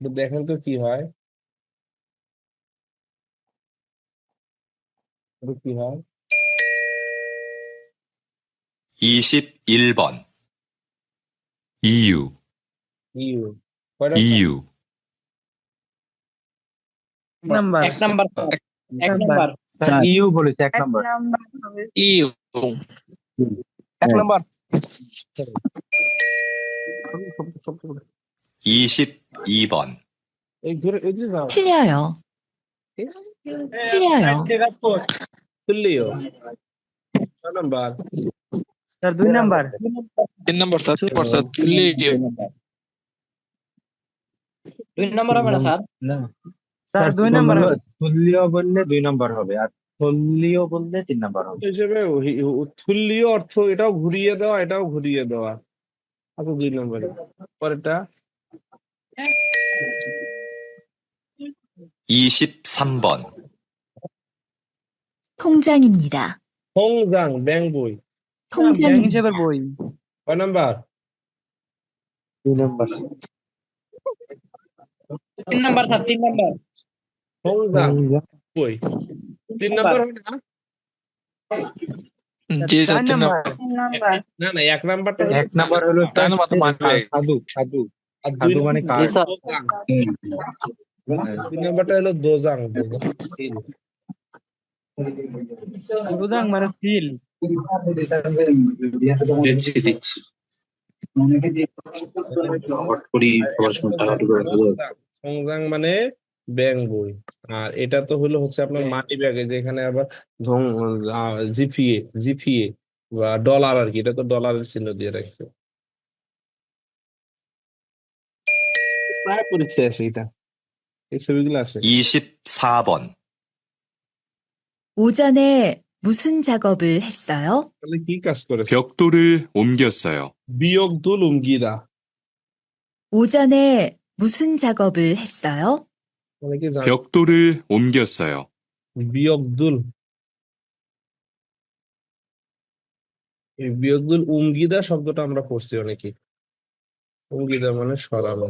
তো দেখেন তো কি হয়। কি হয়? 21번 EU ইউ কয়টা EU নাম্বার। এক নাম্বার এক নাম্বার। ইউ বলেছে এক নাম্বার। ইউ এক নাম্বার। 22번 এই ঘুরে এই যে যাও 틀려요. 틀려요. তুললিও কয় নাম্বার স্যার দুই নাম্বার তিন নাম্বার স্যার সুপার স্যার লিও দুই নাম্বার হবে না স্যার স্যার দুই নাম্বার হবে তুল্য বললে দুই নম্বর হবে আর থল্লীয় বললে তিন নম্বর হবে হিসেবে তুল্লীয় অর্থ এটাও ঘুরিয়ে দেওয়া এটাও ঘুরিয়ে দেওয়া আচ্ছা দুই নম্বরে পরেরটা 23번 통장입니다. 홍장 ব্যাংক বই ব্যাংক 통장입니다. হিসেবের বই কয় নাম্বার দুই নম্বর তিন নাম্বার স্যার তিন নাম্বার 홍장 বই তিন নাম্বার হবে না জি চার স্যার তিন নাম্বার নাম্বার না না এক নাম্বারটা এক নম্বর হলো চার নাম্বার তো মানবে। সাধু সাধু আর দুই সাধু মানে কার? দোজাং। দুই নাম্বারটা হলো দোজাং। দোজাং। মানে দিচ্ছি দিচ্ছি। মানে ব্যাংক বই। আর এটা তো হলো হচ্ছে আপনার মানি ব্যাগে যেখানে আবার জিপিএ জিপিএ বা ডলার আর কি এটা তো ডলারের চিহ্ন দিয়ে রাখছে। প্রায় পরীক্ষায় আছে এটা এই ছবিগুলো আছে 24번 오전에 무슨 작업을 했어요? তাহলে কি কাজ করেছে 벽돌을 옮겼어요. বিয়োগ দুল উমগিদা 오전에 무슨 작업을 했어요? মানে কি জানো 벽돌을 옮겼어요. বিয়োগ দুল এই বিয়োগ দুল উমগিদা শব্দটা আমরা পড়ছি অনেকে উমগিদা মানে সরানো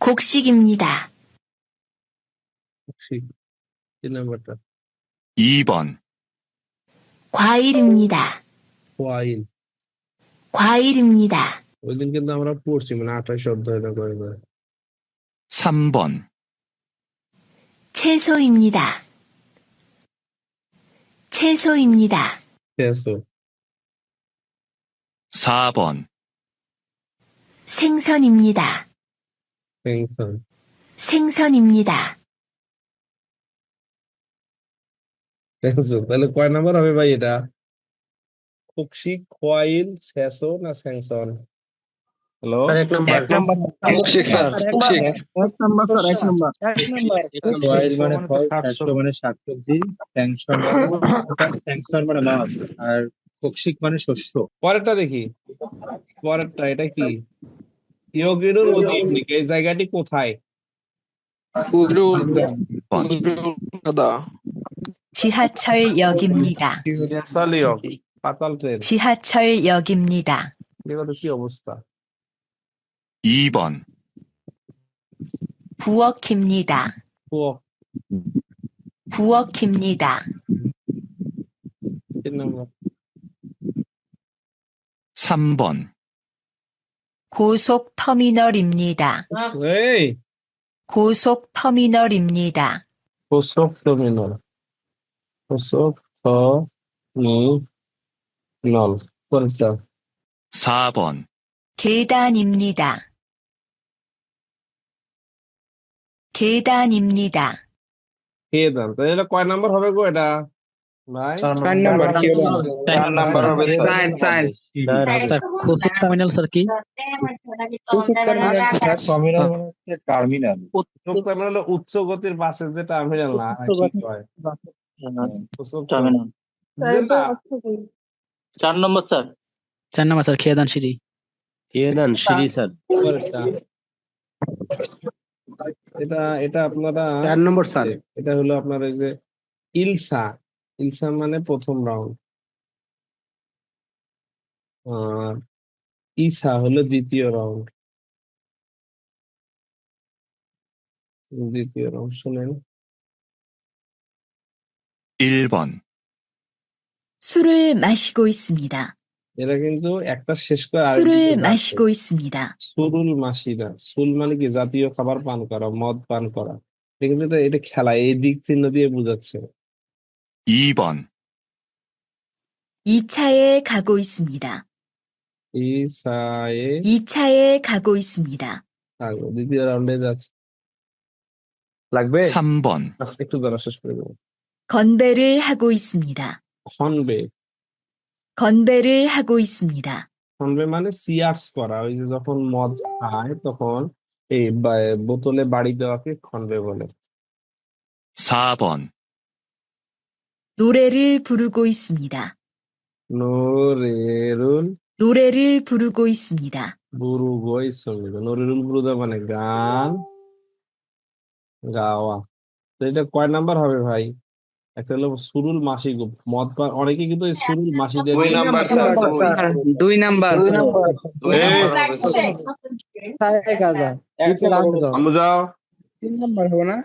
곡식입니다. খুকশিক তিন নাম্বারটা 2번 과일입니다. ওয়াইল 과일입니다. ওই দিন কিন্তু আমরা পড়ছি মানে আঠাশ অধ্যায় না করে করে 3번 채소입니다. 채소입니다. পেঁয়াজও 4번 생선입니다. 생선 생선입니다. 생선 তাহলে কয় নাম্বার হবে ভাই এটা খুকশিক খোয়াইল সেসো না স্যাংসন হ্যালো স্যার এক নম্বর এক নাম্বার কুকশিক স্যার কুকশিক এক নাম্বার স্যার এক নাম্বার এক নাম্বার ওয়াইল মানে ফল শাকসব মানে শাকসবজি স্যাংশন স্যাংশন মানে মাছ আর কক্ষিক মানে শস্য পরেরটা দেখি পরেরটা এটা কি ইয়োগিরুর অধীন এই জায়গাটি কোথায় উরুল 번 দাদা 지하철역입니다. সালিয়ক পাতাল ট্রেন 지하철역입니다. এগুলো তো কি অবস্থা 2번 부엌입니다. ও 부엌입니다. তিন নম্বর 3번 고속터미널입니다. এই 고속터미널입니다. 고속 터미널 고속 터미널 পরেরটা 4번 계단입니다. 계단입니다. কেদান তাহলে এটা কয় নাম্বার হবে গো এটা ভাই চার নাম্বার কি চার নাম্বার হবে চার চার টার্মিনাল স্যার কি? টার্মিনাল মানে হচ্ছে টার্মিনাল উচ্চ টার্মিনাল হলো উচ্চ গতির বাসের যে টার্মিনাল না টার্মিনাল চার নম্বর স্যার চার নাম্বার স্যার খেয়াদান সিঁড়ি। খেয়ে খেয়েদান সিঁড়ি স্যার এটা এটা আপনারা চার নম্বর স্যার এটা হলো আপনার ওই যে ইলসা। ইলসা মানে প্রথম রাউন্ড আর ইসা হলো দ্বিতীয় রাউন্ড দ্বিতীয় রাউন্ড শুনেন 1번, 술을 마시고 있습니다. এরা কিন্তু একটা শেষ করে আরেকদিকে 술을 যাচ্ছে। 마시고 있습니다. সুরুল মাসিরা সুল মানে কি জাতীয় খাবার পান করা মদ পান করা এটা কিন্তু এটা এটা খেলা এই দিক চিহ্ন দিয়ে বোঝাচ্ছে 2번, 2차에 가고 있습니다. ইসায়ে 2차에 가고 있습니다. থাকবে দ্বিতীয় রাউন্ডে যাচ্ছে লাগবে 3번, একটু দ্বারা শেষ করে দেবো 건배를 하고 있습니다. হনবে 건배를 하고 있습니다. হনবে মানে সিয়ার্স করা ওই যে যখন মদ খায় তখন এই বা- বোতলে বাড়ি দেওয়াকে খনবে বলে 4번, 노래를 부르고 있습니다. নোরেরুল 노래를 부르고 있습니다. বুরুগই সঙ্গীত নোরেরুল বুরুদা মানে গান গাওয়া তো এটা কয় নাম্বার হবে ভাই একটা হলো সুরুল মাসি গো- মদ পা- অনেকে কিন্তু এই সুরুল মাসি দিয়ে দুই নাম্বার স্যার দুই নাম্বার আমরা যাও তিন নাম্বার হবে না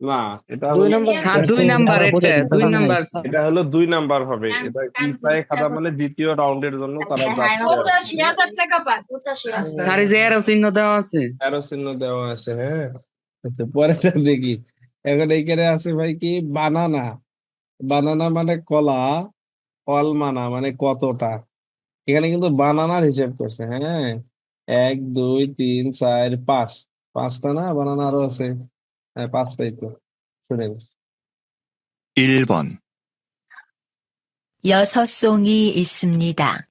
না এটা দুই নাম্বার দুই নাম্বার এটা দুই নাম্বার এটা হলো দুই নাম্বার হবে। এটা ইসায়ে খাতা মানে দ্বিতীয় রাউন্ডের জন্য তারা যাচ্ছে। স্যার যে এরো চিহ্ন দেওয়া আছে। চিহ্ন দেওয়া আছে হ্যাঁ। আচ্ছা, পরেরটা দেখি। এখন এইখানে আছে ভাই কি? বানানা বানানা মানে কলা অলমানা মানে কতটা? এখানে কিন্তু বানানার হিসেব করছে হ্যাঁ। এক দুই তিন চার পাঁচ। পাঁচটা না? বানানা আরও আছে। 네, 박스가 있고. 그래요. 1번 여섯 송이 있습니다.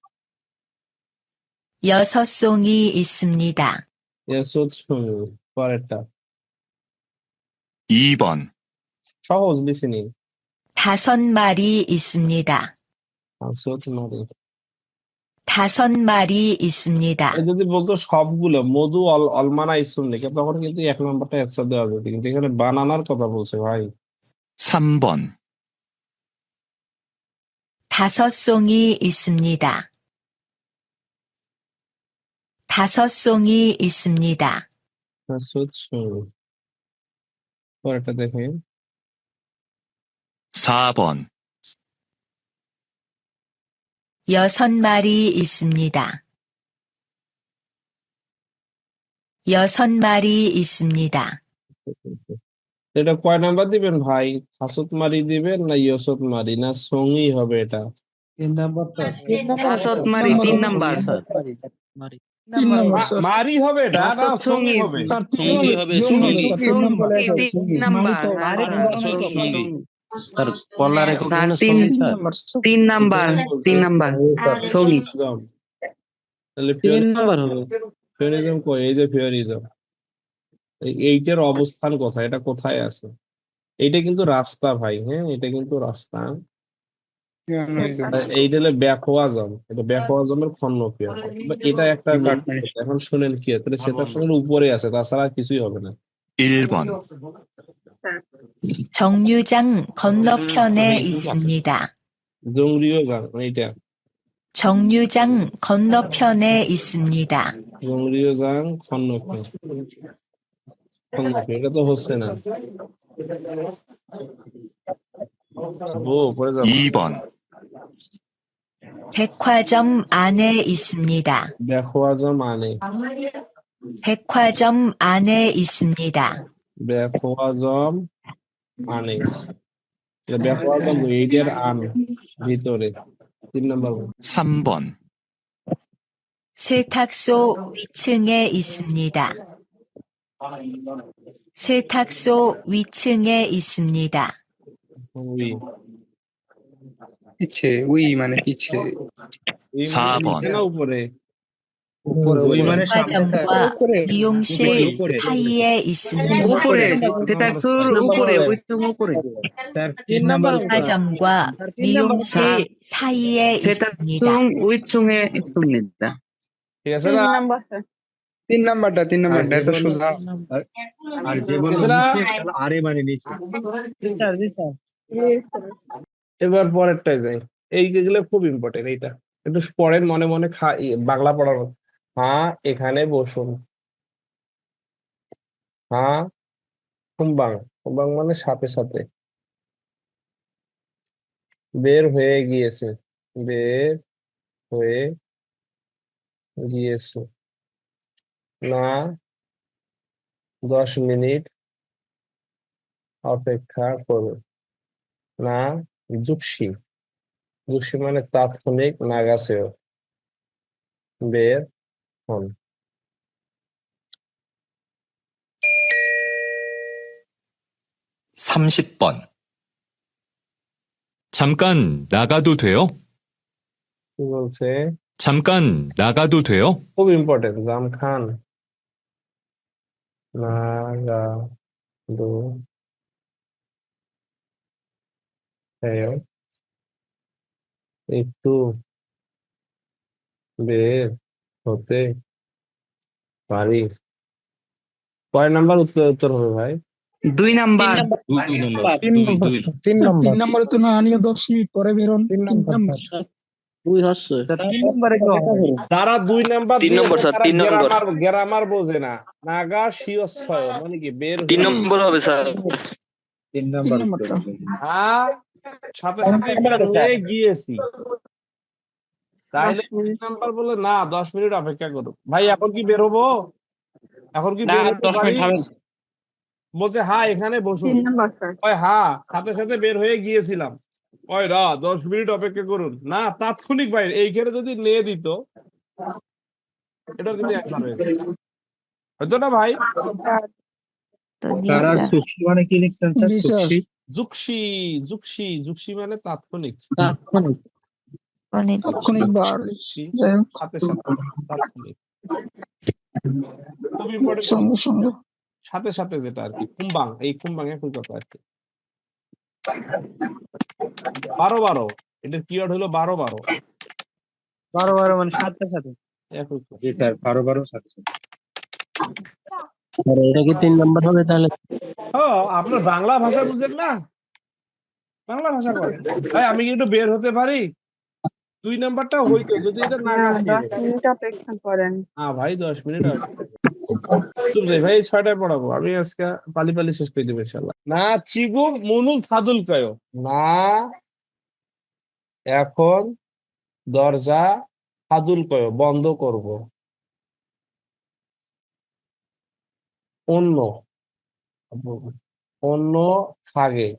여섯 송이 있습니다. 여섯 송 말했다. 2번 Charles listening. 다섯 마리 있습니다. 다섯 마리. 다섯 마리 있습니다. আর যদি বলতো সবগুলো মধু অল অলমানা ইসুম লিখে তখন কিন্তু এক নম্বরটা একসাথে দেওয়া যেত কিন্তু এখানে বানানার কথা বলছে ভাই 3번, 다섯 송이 있습니다. 다섯 송이 있습니다. আসত শুনুন পরেরটা দেখেন 4번, 여섯 마리 있습니다. 여섯 마리 있습니다. এটা কয় নাম্বার দিবেন ভাই হাসত মারি দিবেন না ইয়সত মারি না সঙ্গই হবে এটা হাসত মারি তিন নাম্বার তিন নাম্বার মা- মারি হবে এটা না হাসত সঙ্গী সঙ্গী হবে সঙ্গী হবে সঙ্গী তিন নাম্বার আসল সঙ্গী স্যার কলার স্যার, তিন- তিন নাম্বার তিন নাম্বার তাহলে তিন নাম্বার। হবে। ফিওরিজম কই? এই যে ফিওরিজম এইটার অবস্থান কোথায়? এটা কোথায় আছে? এইটা কিন্তু রাস্তা ভাই হ্যাঁ? এটা কিন্তু রাস্তা। এইটা হলো ব্যাকওয়াজম। এটা ব্যাকওয়াজমের খন্ন ক্রিয়া বা- এটা একটা এখন শুনেন কি? তাহলে সেটার সঙ্গে উপরে আছে তাছাড়া কিছুই হবে না। 1번 정류장 건너편에 음, 있습니다. 정류장 건너편에 있습니다. 정류장 건너편. 2번 뭐, 백화점 안에 있습니다. 백화점 안에. 백화점 안에 있습니다. ব্যাকওয়াজম মানে এটা ব্যাকওয়াজম এইটার আন ভিতরে তিন নম্বর 3번, 세탁소 위층에 있습니다. 세탁소 위층에 있습니다. উই পিছে উই মানে পিছে এই 사 মানে 번. নিচে না উপরে 의만의잠과 미용실 사이에 있습니다. তিন নাম্বারটা তিন নাম্বারটা এত সোজা। আর আরে মানে নিচে। এবার পরেরটাই যাই। এইগুলো খুব ইম্পর্টেন্ট এইটা। একটু পড়েন মনে মনে খা বাংলা পড়ার হ্যাঁ এখানে বসুন। হ্যাঁ কুম্বাং। কুম্বাং মানে সাথে সাথে। বের হয়ে গিয়েছে। বের হয়ে গিয়েছে। না, দশ মিনিট অপেক্ষা করুন। না, যুক্সি। যুক্সি মানে তাৎক্ষণিক নাগাছেও। বের হন 30번. 잠깐 나가도 돼요? কি বলছে 잠깐 나가도 돼요? খুব ইম্পর্টেন্ট জাম খান নাগা দো হেয় একটু বের হতে পারি। কয় নাম্বার উত্তর উত্তর হবে ভাই? দুই নাম্বার। দুই দুই নম্বর। তিন নাম্বার। তো না আনিয়ে দশ মিনিট পরে বেরোন তিন নাম্বার। দুই হচ্ছে। তারা দুই নাম্বার তিন নম্বর স্যার, তিন নম্বর। গ্রামার বোঝে না। নাগা শিওস্বয় মানে কি বের তিন নম্বর হবে স্যার। তিন নাম্বার। হ্যাঁ সাথে সাথে গিয়েছি। তাহলে নাম্বার বলে না দশ মিনিট অপেক্ষা করো ভাই এখন কি বের হব? এখন কি বের হতে পারি? বলছে হ্যাঁ এখানে বসুন। ওই হ্যাঁ সাথে সাথে বের হয়ে গিয়েছিলাম। ওই রা দশ মিনিট অপেক্ষা করুন। না তাৎক্ষণিক ভাই এইখানে যদি নিয়ে দিত এটা কিন্তু অ্যান্সার হয়ে না ভাই? মানে কি? লিখছেন যুক্সি যুক্সি যুক্সি মানে তাৎক্ষণিক সাথে সাথে তাৎক্ষণিক সাথে সাথে যেটা আর কি কুম্বাং এই কুম্বাং একই কথা আর কি। বারো বারো এটার কিওয়ার্ড হলো বারো বারো। বারো বারো মানে সাথে সাথে বারো বারো সাতশো এটা কি তিন নম্বর হবে তাহলে? ও আপনার বাংলা ভাষা বুঝেন না? বাংলা ভাষা বলেন ভাই আমি কি একটু বের হতে পারি? দুই নাম্বারটা হইতো যদি এটা না হ্যাঁ ভাই দশ মিনিট চুপ যাই ভাই ছয়টায় পড়াবো। আমি আজকে পালি পালি শেষ করে দেবো না চিগু মনুল ফাদুল কয়। না এখন দরজা ফাদুল কয় বন্ধ করব। অন্য অন্য খাগে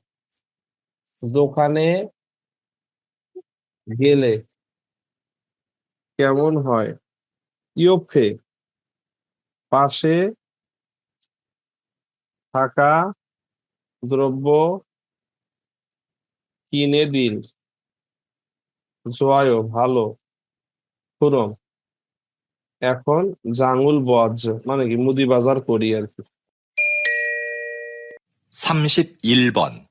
দোকানে গেলে কেমন হয় ইয়োফে পাশে থাকা দ্রব্য কিনে দিন জয় ভালো খুরম এখন জাঙ্গুল বজ মানে কি মুদি বাজার করি আর কি 31번.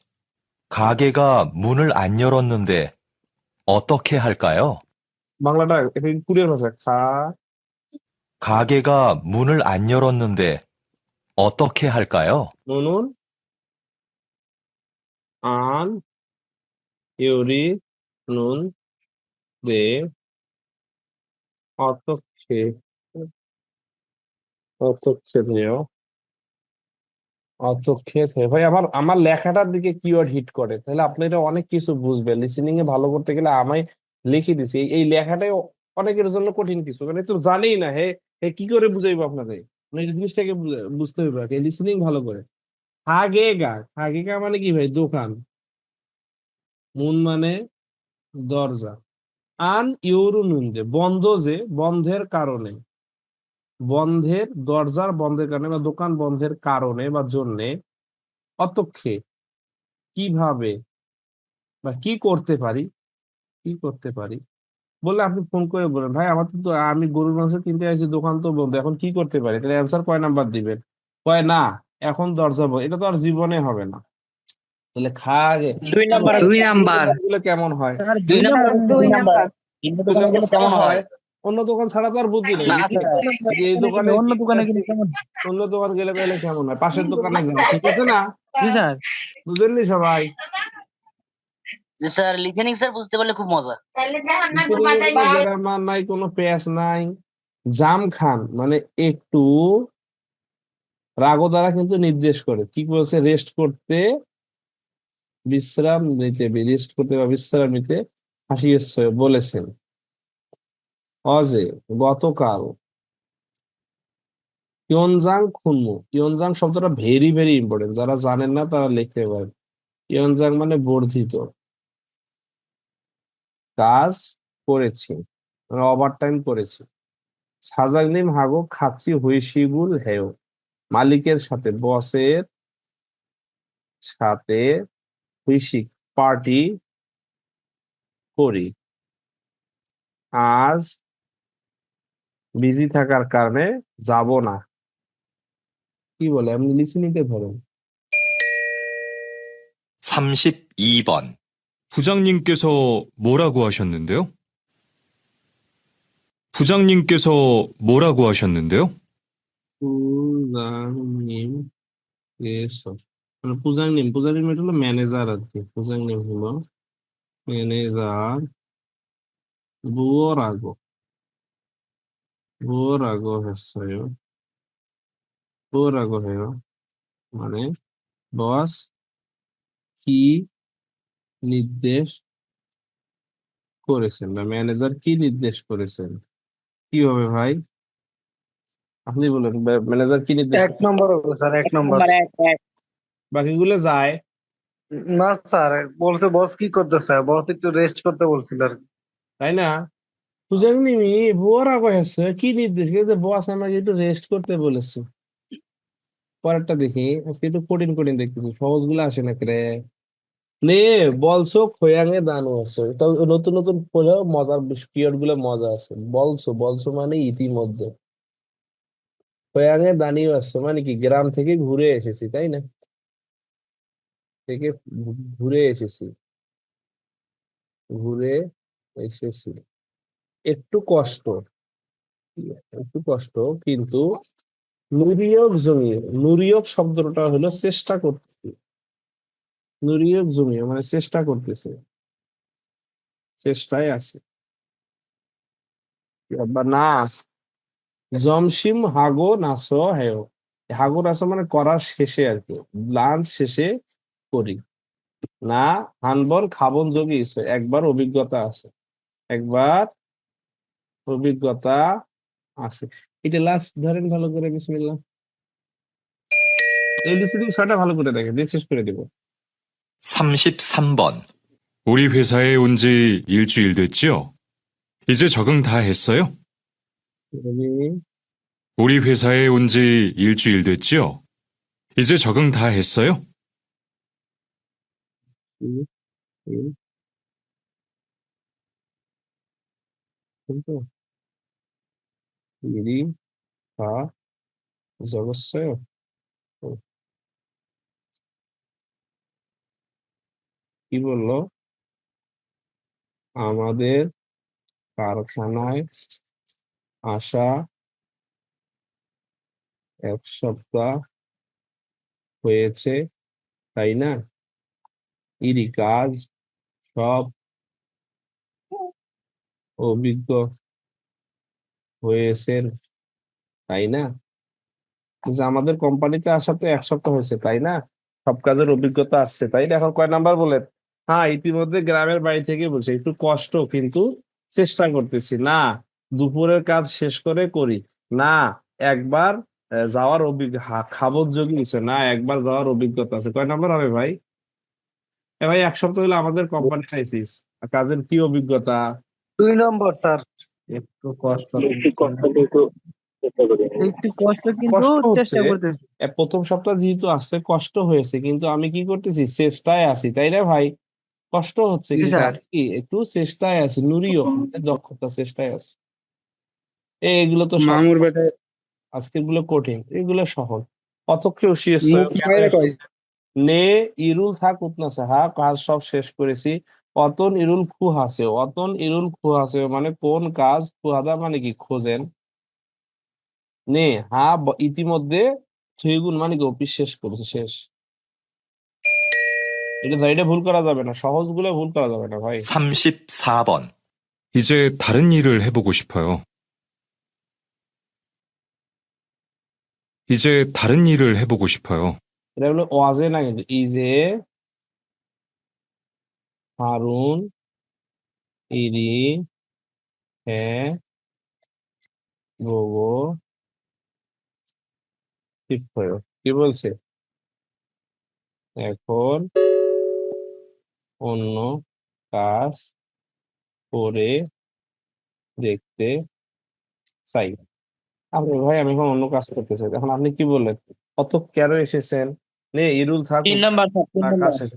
가게가 문을 안 열었는데 어떻게 할까요? বাংলাটা এটা কুরিয়ার ভাষা খা 가게가 문을 안 열었는데 어떻게 할까요? নুনুন আন ইউরি নুন দে অতক্ষে অতক্ষে দেও অতক্ষে ভাই আমার আমার লেখাটার দিকে কিওয়ার্ড হিট করে তাহলে আপনি এটা অনেক কিছু বুঝবেন লিসেনিং এ ভালো করতে গেলে আমায় লিখে দিছি। এই- লেখাটাই অনেকের জন্য কঠিন কিছু। মানে তো জানেই না, হে হে, কি করে বুঝাইবো আপনাকে? মানে জিনিসটাকে বুঝা- বুঝতে হবে আগে লিসেনিং ভালো করে। হাগেগা হাগেগা মানে কি ভাই? দোকান। মুন মানে দরজা। আন ইউরু নুনদে বন্ধ যে, বন্ধের কারণে। বন্ধের দরজার বন্ধের কারণে বা দোকান বন্ধের কারণে বা জন্যে অতক্ষে কীভাবে বা কি করতে পারি? কি করতে পারি? বললে আপনি ফোন করে বলেন ভাই আমার তো আমি গরুর মাংস কিনতে আসছি দোকান তো বন্ধ এখন কি করতে পারি? তাহলে অ্যান্সার কয় নাম্বার দিবেন? কয় না এখন দরজা বন্ধ। এটা তো আর জীবনে হবে না। তাহলে খা আগে দুই নাম্বার দুই নাম্বারগুলো কেমন হয়? দুই নাম্বার দুই নাম্বার কেমন হয়? অন্য দোকান ছাড়া তো আর বুদ্ধি নেই। না, এই দোকানে অন্য দোকানে গেলে কেমন? অন্য দোকান গেলে গেলে কেমন হয়? পাশের দোকানে যান ঠিক আছে না? বুঝেননি সবাই? জি স্যার লিখেনিং স্যার বুঝতে পারলে খুব মজা। গ্রামার নাই। কোনো নাই। জাম খান মানে একটু রাগো দ্বারা কিন্তু নির্দেশ করে। কি বলছে? রেস্ট করতে বিশ্রাম নিতে রেস্ট করতে বা বিশ্রাম নিতে হাসিয়েছে বলেছেন। অজে গতকাল ইয়নজাং খুনমু। ইয়নজাং শব্দটা ভেরি ভেরি ইম্পর্টেন্ট যারা জানেন না তারা লিখতে পারেন। ইয়নজাং মানে বর্ধিত। কাজ করেছি ওভার টাইম করেছি। সাজাগনিম হাগো খাচ্ছি হুইশিগুল হেও। মালিকের সাথে, বসের সাথে হুইশিক পার্টি করি। আজ বিজি থাকার কারণে যাব না। কি বলে? আপনি লিসনিংটা ধরেন। 32번. 부장님께서 뭐라고 하셨는데요? 부장님께서 뭐라고 하셨는데요? 부장님께서 부장님 부장님 এটা 매니저한테 부장님 불러 매니저 뭐라고 뭐라고 했어요 뭐라고 해요 মানে বস নির্দেশ করেছেন বা ম্যানেজার কি নির্দেশ করেছেন? কি হবে ভাই? আপনি বলেন ম্যানেজার কি নির্দেশ এক নম্বর হবে স্যার এক নম্বর। বাকিগুলো যায়। না স্যার বলছে বস কি করতেছে? বস একটু রেস্ট করতে বলছিল আর। তাই না? বুঝেননি বোরা কয়েছে কি নির্দেশ করেছে? বস আমাকে একটু রেস্ট করতে বলেছে। পরেরটা দেখি আজকে একটু কঠিন কঠিন দেখতেছি সহজগুলো আসে না রে? নে বলছো খোয়াঙে দানু আছে। তো নতুন নতুন পড়লেও মজার পিরিয়ডগুলো মজা আছে। বলছো বলছো মানে ইতিমধ্যে। খোয়াঙে দানিও আসছে মানে কি, গ্রাম থেকে ঘুরে এসেছি, তাই না? থেকে ঘুরে এসেছি। ঘুরে এসেছি। একটু কষ্ট। একটু কষ্ট, কিন্তু নুরিয়ক জমিয়ে, নুরিয়ক শব্দটা হলো চেষ্টা করতে। নুরিয়ক জমিয়ে মানে চেষ্টা করতেছে। চেষ্টায় আছে। না। জমসিম হাগো নাসো হেও হাগো নাসো মানে করার শেষে আর কি লাঞ্চ শেষে করি। না, হানবন খাবন যোগী একবার অভিজ্ঞতা আছে। একবার অভিজ্ঞতা আছে। এটা লাস্ট ধরেন ভালো করে, বিসমিল্লাহ। এই লিসনিং ছয়টা ভালো করে দেখেন। শেষ করে দিব। 33번. 우리 회사에 온 지 일주일 됐지요? 이제 적응 다 했어요? 네. 우리 회사에 온 지 일주일 됐지요? 이제 적응 다 했어요? 네. 네. 근데 일이 다 늦어졌어요. 어. কি বলল? আমাদের কারখানায় আসা এক সপ্তাহ হয়েছে, তাই না? ইরি কাজ সব অভিজ্ঞ হয়েছেন, তাই না? যে আমাদের কোম্পানিতে আসা তো এক সপ্তাহ হয়েছে, তাই না? সব কাজের অভিজ্ঞতা আসছে, তাই না? এখন কয় নাম্বার বলেন? হ্যাঁ ইতিমধ্যে গ্রামের বাড়ি থেকে বলছে একটু কষ্ট কিন্তু চেষ্টা করতেছি। না দুপুরের কাজ শেষ করে করি। না একবার যাওয়ার অভিজ্ঞ খাবার যোগী হচ্ছে না একবার যাওয়ার অভিজ্ঞতা আছে। কয় নাম্বার হবে ভাই? এ ভাই এক সপ্তাহ হলো আমাদের কোম্পানি আইসিস কাজের কি অভিজ্ঞতা? দুই নম্বর স্যার। একটু কষ্ট একটু কষ্ট কিন্তু কষ্ট হচ্ছে। চেষ্টা করতেছি। প্রথম সপ্তাহ যেহেতু আসছে কষ্ট হয়েছে কিন্তু আমি কি করতেছি? চেষ্টায় আছি তাই না ভাই? কষ্ট হচ্ছে। কি একটু চেষ্টায় আছে নুরিও দক্ষতা চেষ্টায় আছে। এগুলো তো। মামুর বেটা আজকেরগুলো কঠিন এগুলো সহজ। শেষ মুখ নে ইরুল থাক উতনাসে হা কাজ সব শেষ করেছি। অতন ইরুল খুহাসে অতন ইরুল খুহাসে মানে কোন কাজ খুহাদা মানে কি খোঁজেন। নে হা ইতিমধ্যে থুইগুন মানে কি অফিস শেষ করেছে শেষ। এটা এটা ভুল করা যাবে না সহজ গুলো ভুল করা যাবে না ভাই 34번, 이제 다른 일을 해보고 싶어요. 이제 다른 일을 해보고 싶어요. এটা হলো ওয়াজে না কিন্তু ইজে হারুন ইরি হ্যাঁ গোগো ঠিক হয়ে কি বলছে এখন অন্য কাজ করে দেখতে চাই। আপনি ভাই আমি এখন অন্য কাজ করতে চাই। এখন আপনি কি বললেন? কত কেন এসেছেন? নে ইরুল থাক তিন নাম্বার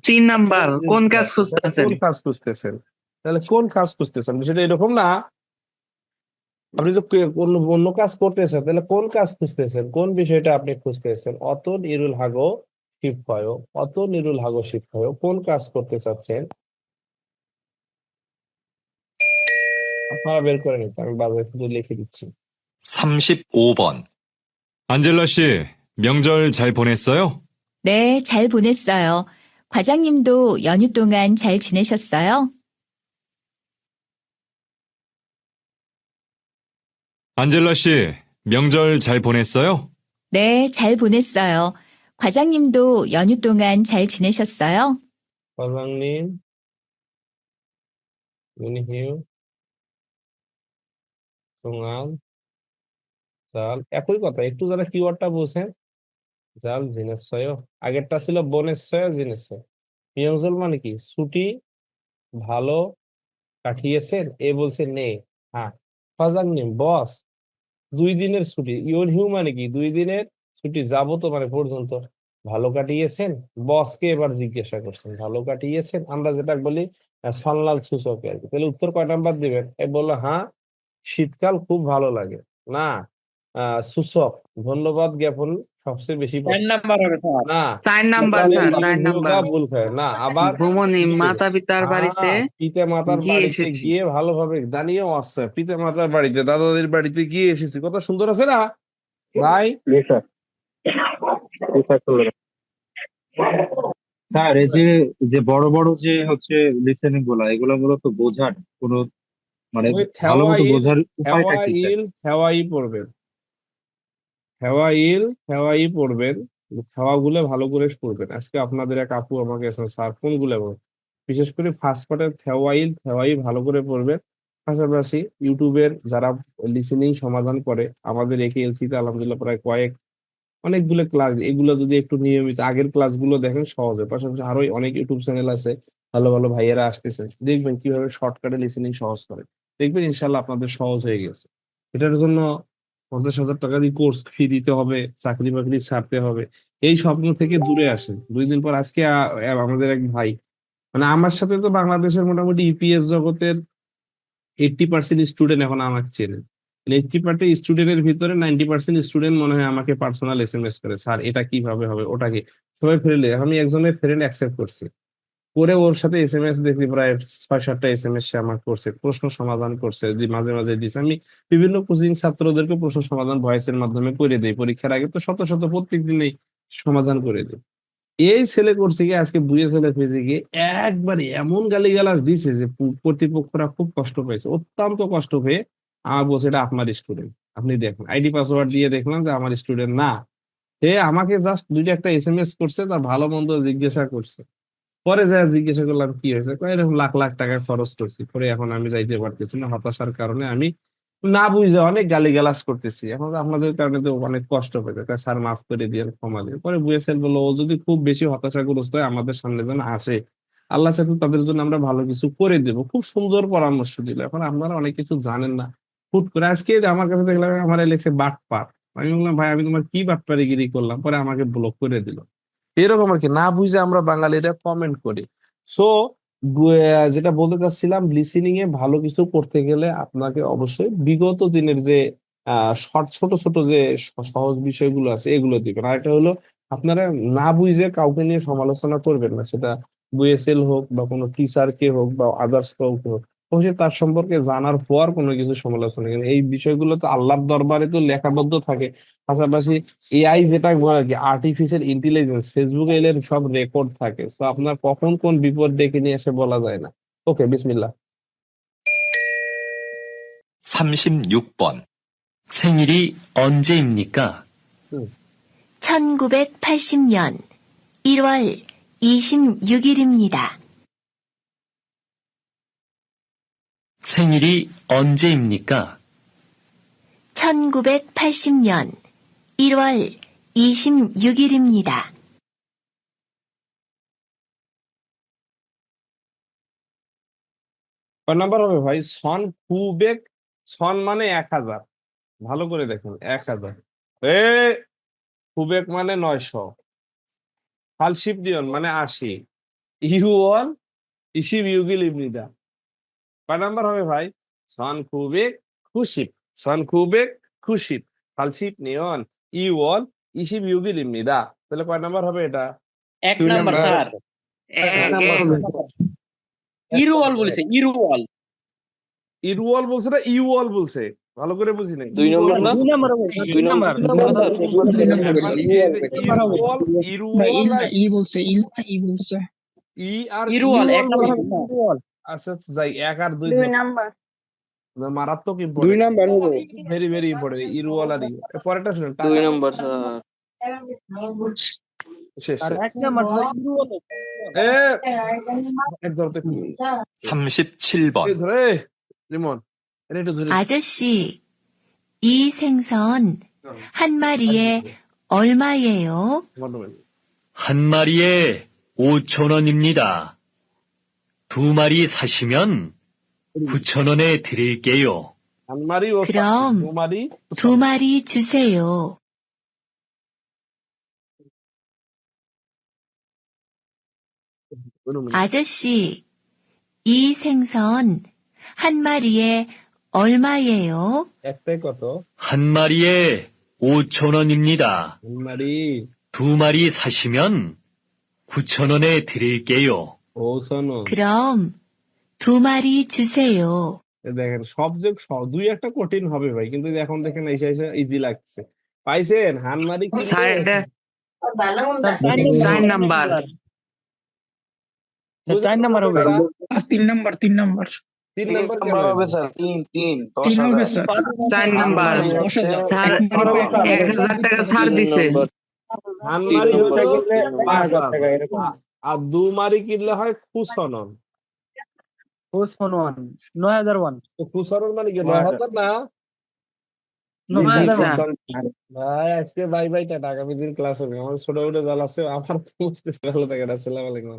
তিন নাম্বার। কোন কাজ খুঁজতেছেন? কোন কাজ খুঁজতেছেন? তাহলে কোন কাজ খুঁজতেছেন? বিষয়টা এরকম না। আপনি তো অন্য অন্য কাজ করতেছেন। তাহলে কোন কাজ খুঁজতেছেন? কোন বিষয়টা আপনি খুঁজতেছেন? অত নিরুল হাগো শিবভয় অত নিরুল হাগো শিবভয় কোন কাজ করতে চাচ্ছেন আপনারা বের করে নিতে আমি বাজারে শুধু লিখে দিচ্ছি 35번, 안젤라 씨, 명절 잘 보냈어요? 네, 잘 보냈어요. 과장님도 연휴 동안 잘 지내셨어요? 안젤라 씨, 명절 잘 보냈어요? 네, 잘 보냈어요. 과장님도 연휴 동안 잘 지내셨어요? 과장님 윤희우 동안 জাল একই কথা একটু যারা কিওয়ার্ডটা বোঝেন জাল জিনেসয় আগেরটা ছিল বনেসয় জিনেসয় মিয়ংজল মানে কি ছুটি ভালো কাটিয়েছেন এ বলছে নে হ্যাঁ ফাজাংনিম বস দুই দিনের ছুটি ইউর হিউ মানে কি দুই দিনের ছুটি যাব তো মানে পর্যন্ত ভালো কাটিয়েছেন বসকে এবার জিজ্ঞাসা করছেন ভালো কাটিয়েছেন? আমরা যেটা বলি সনলাল সূচক আর কি। তাহলে উত্তর কয় নাম্বার দিবেন? এ বলল হ্যাঁ শীতকাল খুব ভালো লাগে। না আহ সূচক ধন্যবাদ জ্ঞাপন সবচেয়ে বেশি চার পছন্দ। নাম্বার হবে স্যার না চার নাম্বার ভুল না আবার ভ্রমণে মাতা পিতার বাড়িতে পিতা মাতার বাড়িতে গিয়ে ভালোভাবে দাঁড়িয়েও আসছে পিতা মাতার বাড়িতে দাদাদের বাড়িতে গিয়ে এসেছি। কত সুন্দর আছে না? ভাই স্যার এই যে যে বড় বড় যে হচ্ছে লিসেনিংগুলা এগুলো মূলত বোঝার কোনো মানে ভালো মতো বোঝার উপায়টা কি স্যার? পড়বেন। থেওয়াইল থেওয়াই পড়বেন। ভালো করে পড়বেন। আজকে আপনাদের এক আপু আমাকে স্যার কোনগুলো বিশেষ করে ফার্স্ট পার্টের থেওয়াইল থেওয়াই ভালো করে পড়বেন। পাশাপাশি ইউটিউবের যারা লিসেনিং সমাধান করে আমাদের একে এলসিতে আলহামদুলিল্লাহ প্রায় কয়েক অনেকগুলো ক্লাস এগুলো যদি একটু নিয়মিত, আগের ক্লাসগুলো দেখেন সহজ। হয় পাশাপাশি আরও অনেক ইউটিউব চ্যানেল আছে, ভালো ভালো ভাইয়েরা আসতেছে। দেখবেন কীভাবে শর্টকাটে লিসেনিং সহজ করে। দেখবেন ইনশাল্লাহ আপনাদের সহজ হয়ে গেছে। এটার জন্য পঞ্চাশ হাজার টাকা দিয়ে কোর্স ফি দিতে হবে, চাকরি বাকরি ছাড়তে হবে। এই স্বপ্ন থেকে দূরে আসেন। দুই দিন পর আজকে আমাদের এক ভাই মানে আমার সাথে তো বাংলাদেশের মোটামুটি ইপিএস জগতের এইটটি পার্সেন্ট স্টুডেন্ট এখন আমাকে চেনে এইটটি পার্সেন্ট স্টুডেন্টের ভিতরে নাইনটি পার্সেন্ট স্টুডেন্ট মনে হয় আমাকে পার্সোনাল এস এম এস করে, স্যার, এটা কীভাবে হবে? ওটা কি? সবাই ফ্রেন্ড আমি একজনের ফ্রেন্ড অ্যাকসেপ্ট করছি। করে ওর সাথে এস এম এস দেখি প্রায় ছয় সাতটা এস এম এস সে আমার করছে, প্রশ্ন সমাধান করছে মাঝে মাঝে দিছে। আমি বিভিন্ন কোচিং ছাত্রদেরকে প্রশ্ন সমাধান ভয়েসের মাধ্যমে করে দেই। পরীক্ষার আগে তো শত শত প্রত্যেক দিনেই সমাধান করে দিই। এই ছেলে করছে কি, আজকে বুয়ে ছেলে ফেজে গিয়ে একবারে এমন গালিগালাজ দিছে যে কর্তৃপক্ষরা খুব কষ্ট পেয়েছে অত্যন্ত কষ্ট পেয়ে আমার বলছে এটা আপনার স্টুডেন্ট আপনি দেখুন আইডি পাসওয়ার্ড দিয়ে দেখলাম যে আমার স্টুডেন্ট না। সে আমাকে জাস্ট দুইটা একটা এস এম এস করছে, তার ভালো মন্দ জিজ্ঞাসা করছে। পরে যা জিজ্ঞাসা করলাম, কি হয়েছে? এরকম লাখ লাখ টাকা খরচ করছি। পরে এখন আমি যাইতে পারতেছি না, হতাশার কারণে আমি না বুঝে অনেক গালিগালাজ করতেছি। এখন আপনাদের কারণে তো অনেক কষ্ট পেতে তাই স্যার মাফ করে দিয়ে ক্ষমা দিয়ে পরে বুয়েসেল বলল, ও যদি খুব বেশি হতাশাগ্রস্ত হয়, আমাদের সামনে যেন আসে। আল্লাহ সাথে তাদের জন্য আমরা ভালো কিছু করে দেব। খুব সুন্দর পরামর্শ দিল। এখন আপনারা অনেক কিছু জানেন না। হুট করে, আজকে আমার কাছে দেখলাম আমার লেখছে বাটপার। আমি বললাম, ভাই, আমি তোমার কি বাটপারিগিরি করলাম? পরে আমাকে ব্লক করে দিল। এরকম আর কি না বুঝে আমরা বাঙালিরা কমেন্ট করি। সো যেটা বলতে চাচ্ছিলাম লিসেনিং এ ভালো কিছু করতে গেলে আপনাকে অবশ্যই বিগত দিনের যে ছোট ছোট যে সহজ বিষয়গুলো আছে, এগুলো দিবেন। আর এটা হলো, আপনারা না বুঝে কাউকে নিয়ে সমালোচনা করবেন না। সেটা বুয়েসেল হোক বা কোনো টিচার কে হোক বা আদার্স কাউকে হোক। অবশ্যই তার সম্পর্কে জানার পর কোনো কিছু সমালোচনা কিন্তু এই বিষয়গুলো তো আল্লাহর দরবারে তো লেখাবদ্ধ থাকে পাশাপাশি এআই যেটা বলে আর কি আর্টিফিশিয়াল ইন্টেলিজেন্স ফেসবুকে এর সব রেকর্ড থাকে তো আপনার কখন কোন বিপদ ডেকে নিয়ে এসে বলা যায় না ওকে বিসমিল্লাহ 36번. 생일이 언제입니까? 1980년 1월 26일입니다. 생일이 언제입니까? 1980년 1월 26일입니다. কয় নাম্বার হবে ভাই সন কুবেক সন মানে এক হাজার ভালো করে দেখুন এক হাজার এ কুবেক মানে নয়শো ফালশিপডিয়ন মানে আশি ইহুয়াল ইসিব ইউগিল ইবনিদা কয় নাম্বার হবে ভাই? সন কুবেক খুশিপ সন কুবেক খুশিপ ফালশিপ নিয়ন ইওয়াল ইসিব ইউগিল ইবনিদা তাহলে কয় নাম্বার হবে এটা? এক নাম্বার নাম্বার। স্যার। ইরুয়াল বলেছে ইরুয়াল ইরওয়াল বলছে না ইউয়াল বলছে। ভালো করে বুঝি নাই। দুই নম্বর না? দুই নাম্বার দুই নাম্বার। ইরওয়াল ইরওয়াল। ই বলছে ই বলছে। ই আর ইরুয়াল এক নাম্বার আচ্ছা যাই এক আর দুই দুই নাম্বার মারাত্মক দুই ইম্পর্টেন্ট নাম্বার হবে very very important ইরওয়াল are you পরেরটা শুনেন দুই টাকা নাম্বার স্যার শেষ শেষ। এক নাম্বার এ এক ধরতে এই 37번. ধরে রিমন এটা একটু ধরে 아저씨, 이 생선 한 마리에 얼마예요? বর্ণমেল। 한 마리에 5천 원입니다. 두 마리 사시면 9천 원에 드릴게요. 그럼 두 마리 주세요. 아저씨, 이 생선 한 마리에 얼마예요? 한 마리에 5천 원입니다. 두 마리 사시면 9천 원에 드릴게요. ওসানো 그럼 두 마리 주세요. দেখেন সব যে স- দুই একটা কঠিন হবে ভাই কিন্তু এখন দেখেন এসে এসে ইজি লাগছে পাইছেন হানমারি কি স্যার এটা চার নাম্বার চার নাম্বার হবে তিন নাম্বার তিন নাম্বার তিন নাম্বার কেন হবে? তিন হবে স্যার চার নাম্বার দশ হাজার। স্যার এক নাম্বার হবে এক হাজার টাকা ছাড় দিছে হানমারি তিন হচ্ছে নম্বর, গেলে তিন নম্বর। পাঁচ হাজার। আর দু মারি কিনলে হয় খুসনন নয় হাজার ওয়ান। খুসনন মানে কি নয় হাজার। না? নয় হাজার ভাই আজকে বাই বাই টাটা। আগামী দিন ক্লাস হবে। আমার ছোট ছোট দল আছে আমার বুঝতেছে ভালো থাকে আসসালামু আলাইকুম